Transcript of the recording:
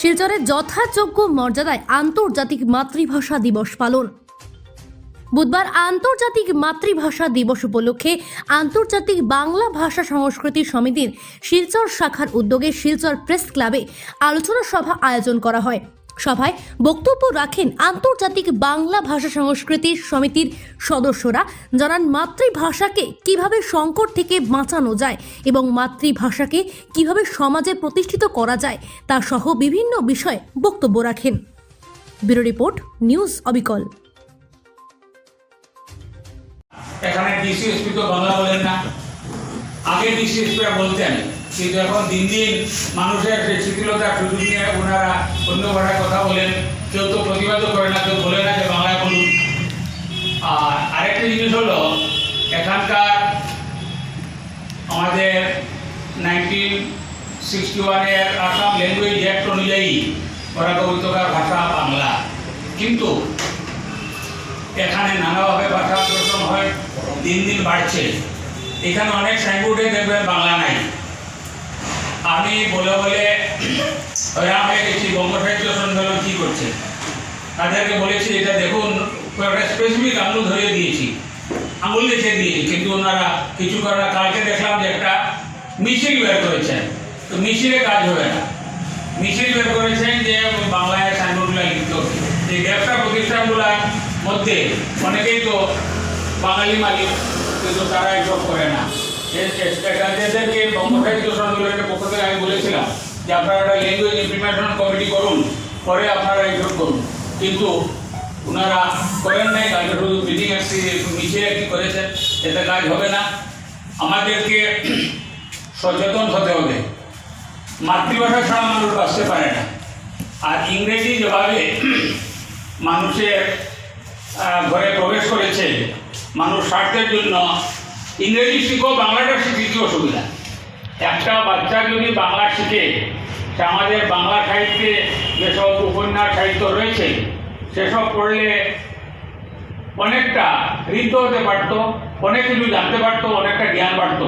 শিলচরে যথাযোগ্য মর্যাদায় আন্তর্জাতিক মাতৃভাষা দিবস পালন। বুধবার আন্তর্জাতিক মাতৃভাষা দিবস উপলক্ষে আন্তর্জাতিক বাংলা ভাষা সংস্কৃতি সমিতির শিলচর শাখার উদ্যোগে শিলচর প্রেস ক্লাবে আলোচনা সভা আয়োজন করা হয়। সভায় বক্তব্য রাখেন আন্তর্জাতিক বাংলা ভাষা সংস্কৃতি সমিতির সদস্যরা। জানান, মাতৃভাষাকে কীভাবে সংকট থেকে বাঁচানো যায় এবং মাতৃভাষাকে কীভাবে সমাজে প্রতিষ্ঠিত করা যায় তা সহ বিভিন্ন বিষয়ে বক্তব্য রাখেন। ব্যুরো রিপোর্ট, নিউজ অবিকল। এখানে ডিসিএসপি তো বাংলা বলেন না। আগে ডিসিএসপিরা বলতেন, কিন্তু এখন দিন দিন মানুষের সেই শিথিলতার সুযোগ নিয়ে ওনারা অন্য ভাষায় বলেন কেউ তো প্রতিবাদও করে না, কেউ বলে না যে বাংলায় বলুন আর আরেকটা জিনিস হলো, এখানকার আমাদের নাইনটিন সিক্সটি ওয়ানের আসাম ল্যাঙ্গুয়েজ অ্যাক্ট অনুযায়ী পরাগবিতকার ভাষা বাংলা। কিন্তু এখানে নানাভাবে ভাষা আন্দোলন হয়, দিন দিন বাড়ছে। এখানে অনেক সাইনবোর্ডে দেখবেন বাংলা নাই। আমি বলে বলে হয়রান হয়ে গেছি বঙ্গ কী করছে? তাদেরকে বলেছি, এটা দেখুন একটা স্পেসিফিক আঙুল ধরিয়ে দিয়েছি। আঙুল দেখিয়ে দিয়েছি, কিন্তু ওনারা কিছু করে না। কালকে দেখলাম যে একটা মিছিল বের করেছেন। তো মিছিলে কাজ হবে না। মিছিল বের করেছেন যে বাংলায় সাইনবোর্ডগুলো লিখতে এই ব্যবসা প্রতিষ্ঠানগুলোর মধ্যে অনেকেই তো বাঙালি মালিক, কিন্তু তারা এসব করে না। এদেরকে বঙ্গ সাহিত্য সম্মেলনের পক্ষ থেকে আমি বলেছিলাম যে আপনারা কমিটি করুন, পরে আপনারা করুন। কিন্তু ওনারা করেন নাই মিটিং করেছেন কাজ হবে না। আমাদেরকে সচেতন হতে হবে। মাতৃভাষা ছাড়া মানুষ বাঁচতে পারে না। আর ইংরেজি যেভাবে মানুষের ঘরে প্রবেশ করেছে, মানুষ স্বার্থের জন্য ইংরেজি শিখো, বাংলাটা শিখে, কি অসুবিধা? একটা বাচ্চা যদি বাংলা শিখে আমাদের বাংলা সাহিত্যে যেসব উপন্যাস, সাহিত্য রয়েছে, সেসব পড়লে অনেকটা ঋত হতে পারতো, অনেক কিছু জানতে পারতো, অনেকটা জ্ঞান বাড়তো।